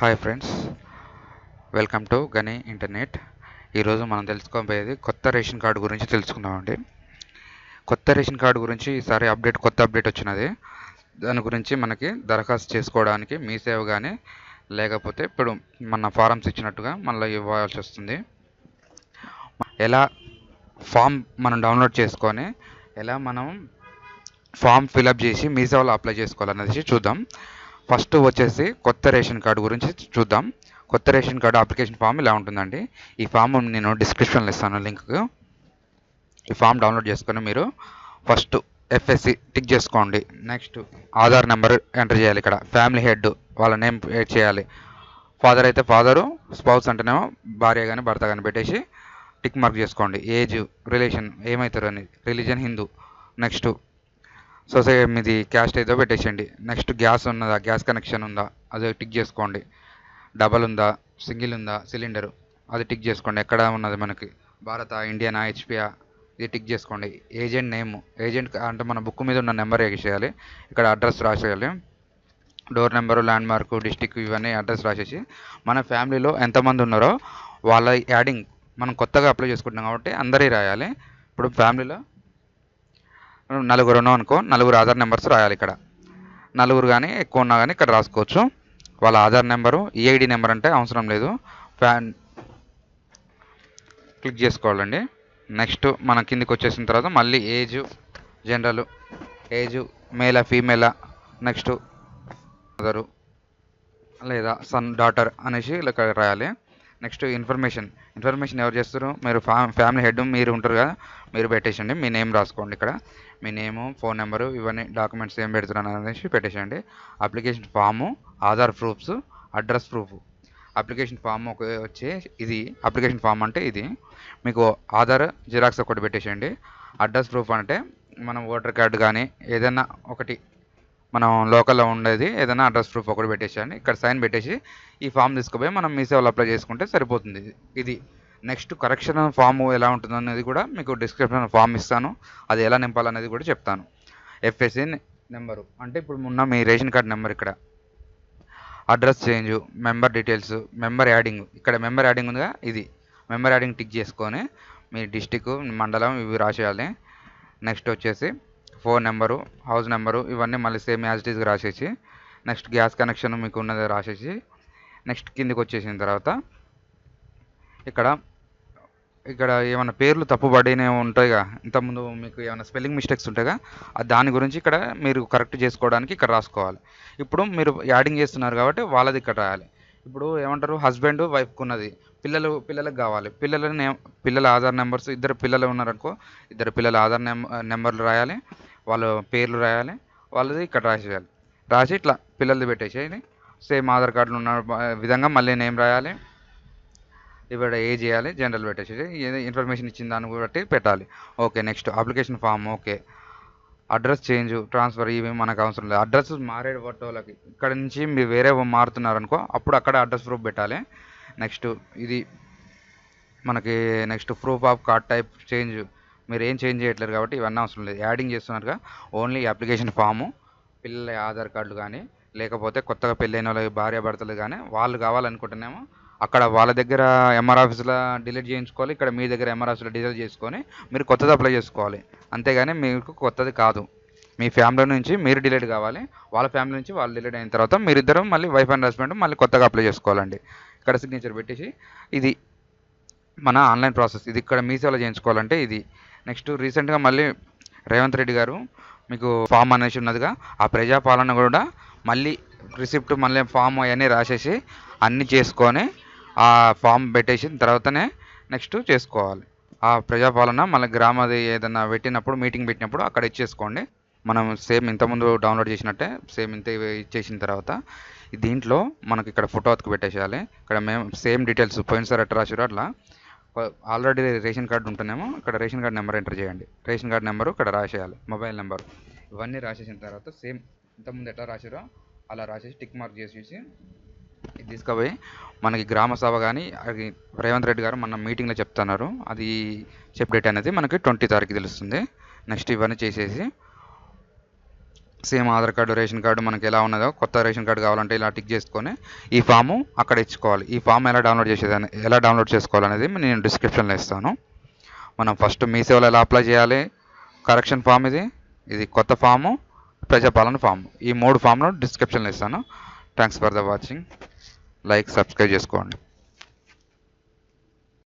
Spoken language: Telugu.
Hi friends welcome to Gani internet ఈరోజు మనం తెలుసుకోబోయేది కొత్త రేషన్ కార్డు గురించి తెలుసుకుందామండి కొత్త రేషన్ కార్డు గురించి ఈసారి అప్డేట్ కొత్త అప్డేట్ వచ్చినది. దాని గురించి మనకి దరఖాస్తు చేసుకోవడానికి మీ సేవ కానీ లేకపోతే ఇప్పుడు మన ఫారమ్స్ ఇచ్చినట్టుగా మళ్ళీ ఇవ్వాల్సి వస్తుంది. ఎలా ఫామ్ మనం డౌన్లోడ్ చేసుకొని ఎలా మనం ఫామ్ ఫిలప్ చేసి మీ సేవలో అప్లై చేసుకోవాలనేది చూద్దాం. ఫస్ట్ వచ్చేసి కొత్త రేషన్ కార్డు గురించి చూద్దాం. కొత్త రేషన్ కార్డు అప్లికేషన్ ఫామ్ ఇలా ఉంటుందండి? ఈ ఫామ్ నేను డిస్క్రిప్షన్లో ఇస్తాను లింక్. ఈ ఫామ్ డౌన్లోడ్ చేసుకొని మీరు ఫస్ట్ ఎఫ్ఎస్సి టిక్ చేసుకోండి. నెక్స్ట్ ఆధార్ నెంబర్ ఎంటర్ చేయాలి ఇక్కడ. ఫ్యామిలీ హెడ్ వాళ్ళ నేమ్ చేయాలి. ఫాదర్ అయితే ఫాదరు స్పౌస్ అంటేనేమో భార్య కానీ భర్త కానీ పెట్టేసి టిక్ మార్క్ చేసుకోండి. ఏజ్ రిలేషన్ ఏమవుతారు అని రిలీజన్ హిందూ. నెక్స్ట్ సొసైటీ మీది క్యాస్ట్ ఏదో పెట్టేసేయండి. నెక్స్ట్ గ్యాస్ ఉన్నదా? గ్యాస్ కనెక్షన్ ఉందా? అది టిక్ చేసుకోండి. డబల్ ఉందా? సింగిల్ ఉందా? సిలిండర్ అది టిక్ చేసుకోండి. ఎక్కడ ఉన్నది మనకి? భారత ఇండియనా హెచ్పియా ఇది టిక్ చేసుకోండి. ఏజెంట్ నేమ్ ఏజెంట్ అంటే మన బుక్ మీద ఉన్న నెంబర్ వేసేయాలి. ఇక్కడ అడ్రస్ రాసేయాలి. Door number land mark district ఇవన్నీ అడ్రస్ రాసేసి మన ఫ్యామిలీలో ఎంతమంది ఉన్నారో వాళ్ళ యాడింగ్ మనం కొత్తగా అప్లై చేసుకుంటున్నాం కాబట్టి అందరి రాయాలి. ఇప్పుడు ఫ్యామిలీలో నలుగురు ఉన్నాం అనుకో నలుగురు ఆధార్ నెంబర్స్ రాయాలి ఇక్కడ. నలుగురు కానీ ఎక్కువ ఉన్నా కానీ ఇక్కడ రాసుకోవచ్చు. వాళ్ళ ఆధార్ నెంబరు ఈఐడి నెంబర్ అంటే అవసరం లేదు. ఫ్యాన్ క్లిక్ చేసుకోవాలండి. నెక్స్ట్ మన కిందికి వచ్చేసిన తర్వాత మళ్ళీ ఏజ్ జనరల్ ఏజ్ మేలా ఫీమేలా నెక్స్ట్ మదరు లేదా సన్ డాటర్ అనేసి ఇలా రాయాలి. Next information. ఇన్ఫర్మేషన్ ఎవరు చేస్తారు మీరు ఫ్యామిలీ హెడ్ మీరు ఉంటారు కదా మీరు పెట్టేసండి మీ నేమ్ రాసుకోండి ఇక్కడ. మీ నేము ఫోన్ నెంబరు ఇవన్నీ డాక్యుమెంట్స్ ఏం పెడుతున్నాను అనేసి పెట్టేసండి application form Aadhaar proofs address proof. Application form ఒక వచ్చి ఇది అప్లికేషన్ ఫామ్ అంటే ఇది. మీకు ఆధార్ జిరాక్స్ ఒకటి పెట్టేసేయండి. అడ్రస్ ప్రూఫ్ అంటే మనం ఓటర్ కార్డు కానీ ఏదైనా ఒకటి మనం లోకల్లో ఉండేది ఏదైనా అడ్రస్ ప్రూఫ్ ఒకటి పెట్టేసేయండి. ఇక్కడ సైన్ పెట్టేసి ఈ ఫామ్ తీసుకుపోయి మనం మీ సేవలో అప్లై చేసుకుంటే సరిపోతుంది. ఇది నెక్స్ట్ కరెక్షన్ ఫామ్ ఎలా ఉంటుంది అనేది కూడా మీకు డిస్క్రిప్షన్ ఫామ్ ఇస్తాను. అది ఎలా నింపాలనేది కూడా చెప్తాను. ఎఫ్ఎస్సి నెంబరు అంటే ఇప్పుడు ఉన్న మీ రేషన్ కార్డ్ నెంబర్ ఇక్కడ. Address change member details member adding ఇక్కడ మెంబర్ యాడింగ్ ఉందిగా ఇది. మెంబర్ యాడింగ్ టిక్ చేసుకొని మీ డిస్టిక్ మండలం ఇవి రాసేయాలి. నెక్స్ట్ వచ్చేసి ఫోన్ నెంబరు హౌస్ నెంబరు ఇవన్నీ మళ్ళీ సేమ్ యాజ్ ఇట్ ఈస్గా రాసేసి నెక్స్ట్ గ్యాస్ కనెక్షన్ మీకు ఉన్నది రాసేసి నెక్స్ట్ కిందికి వచ్చేసిన తర్వాత ఇక్కడ ఇక్కడ ఏమైనా పేర్లు తప్పుబడినే ఉంటాయిగా? ఇంతకుముందు మీకు ఏమైనా స్పెల్లింగ్ మిస్టేక్స్ ఉంటాయిగా దాని గురించి ఇక్కడ మీరు కరెక్ట్ చేసుకోవడానికి ఇక్కడ రాసుకోవాలి. ఇప్పుడు మీరు యాడింగ్ చేస్తున్నారు కాబట్టి వాళ్ళది ఇక్కడ రాయాలి. ఇప్పుడు ఏమంటారు? హస్బెండ్ వైఫ్కి ఉన్నది. పిల్లలు పిల్లలకు కావాలి. పిల్లల నేమ్ పిల్లల ఆధార్ నెంబర్స్ ఇద్దరు పిల్లలు ఉన్నారనుకో ఇద్దరు పిల్లల ఆధార్ నెంబర్లు రాయాలి. వాళ్ళ పేర్లు రాయాలి వాళ్ళది ఇక్కడ రాసేయాలి. రాసి ఇట్లా పిల్లలది పెట్టేసేయాలి సేమ్ ఆధార్ కార్డులు ఉన్న విధంగా మళ్ళీ నేమ్ రాయాలి. ఇక్కడ ఏ చేయాలి జనరల్ పెట్టేసి ఇన్ఫర్మేషన్ ఇచ్చిన దాన్ని బట్టి పెట్టాలి. Okay next application form okay. Address change transfer ఇవి మనకు అవసరం లేదు. అడ్రస్ మారే వాళ్ళకి ఇక్కడ నుంచి మీరు వేరే మారుతున్నారనుకో అప్పుడు అక్కడ అడ్రస్ ప్రూఫ్ పెట్టాలి. నెక్స్ట్ ఇది మనకి next proof of card type change మీరు ఏం చేంజ్ చేయట్లేదు కాబట్టి ఇవన్నీ అవసరం లేదు. యాడింగ్ చేస్తున్నారుగా ఓన్లీ అప్లికేషన్ ఫాము పిల్లల ఆధార్ కార్డులు కానీ లేకపోతే కొత్తగా పెళ్ళైన వాళ్ళ భార్య భర్తలు కానీ వాళ్ళు కావాలనుకుంటేనేమో అక్కడ వాళ్ళ దగ్గర ఎంఆర్ ఆఫీస్లో డిలీట్ చేయించుకోవాలి ఇక్కడ మీ దగ్గర ఎంఆర్ ఆఫీస్లో డిలీట్ చేసుకొని మీరు కొత్తది అప్లై చేసుకోవాలి. అంతేగాని మీకు కొత్తది కాదు. మీ ఫ్యామిలీ నుంచి మీరు డిలీట్ కావాలి వాళ్ళ ఫ్యామిలీ నుంచి వాళ్ళు డిలీట్ అయిన తర్వాత మీరిద్దరం మళ్ళీ వైఫ్ అండ్ హస్బెండ్ మళ్ళీ కొత్తగా అప్లై చేసుకోవాలండి. ఇక్కడ సిగ్నేచర్ పెట్టేసి ఇది మన ఆన్లైన్ ప్రాసెస్. ఇది ఇక్కడ మీ సేవలో చేయించుకోవాలంటే ఇది నెక్స్ట్ రీసెంట్గా మళ్ళీ రేవంత్ రెడ్డి గారు మీకు ఫామ్ అనేసి ఉన్నదిగా ఆ ప్రజాపాలన కూడా మళ్ళీ రిసిప్ట్ మళ్ళీ ఫామ్ అవన్నీ రాసేసి అన్నీ చేసుకొని ఆ ఫామ్ పెట్టేసిన తర్వాతనే నెక్స్ట్ చేసుకోవాలి. ఆ ప్రజాపాలన మళ్ళీ గ్రామది ఏదైనా పెట్టినప్పుడు మీటింగ్ పెట్టినప్పుడు అక్కడ ఇచ్చేసుకోండి. మనం సేమ్ ఇంతకుముందు డౌన్లోడ్ చేసినట్టే సేమ్ ఇంత ఇచ్చేసిన తర్వాత దీంట్లో మనకి ఇక్కడ ఫోటో అతుకు పెట్టేసేయాలి. ఇక్కడ మేము సేమ్ డీటెయిల్స్ పోయినసారి అట్లా రాసారో అట్లా ఆల్రెడీ రేషన్ కార్డు ఉంటుందేమో ఇక్కడ రేషన్ కార్డు నెంబర్ ఎంటర్ చేయండి. రేషన్ కార్డు నెంబరు ఇక్కడ రాసేయాలి మొబైల్ నెంబర్. ఇవన్నీ రాసేసిన తర్వాత సేమ్ ఇంతకుముందు ఎట్లా రాసారో అలా రాసేసి టిక్ మార్క్ చేసేసి తీసుకుపోయి మనకి గ్రామ సభ కానీ అది రేవంత్ రెడ్డి గారు మన మీటింగ్లో చెప్తున్నారు. అది చెప్పు డేట్ అనేది మనకి ట్వంటీ తారీఖు తెలుస్తుంది. నెక్స్ట్ ఇవన్నీ చేసేసి same Aadhaar card ration card మనకి ఎలా ఉన్నదో కొత్త రేషన్ కార్డు కావాలంటే ఇలా టిక్ చేసుకొని ఈ ఫాము అక్కడ ఇచ్చుకోవాలి. ఈ ఫామ్ ఎలా డౌన్లోడ్ చేసేదాన్ని ఎలా డౌన్లోడ్ చేసుకోవాలనేది నేను డిస్క్రిప్షన్లో ఇస్తాను. మనం ఫస్ట్ మీ సేవలో ఎలా అప్లై చేయాలి? కరెక్షన్ ఫామ్ ఇది. ఇది కొత్త ఫాము ప్రజాపాలన ఫామ్. ఈ మూడు ఫామ్ను డిస్క్రిప్షన్లో ఇస్తాను. Thanks for the watching. Like subscribe చేసుకోండి.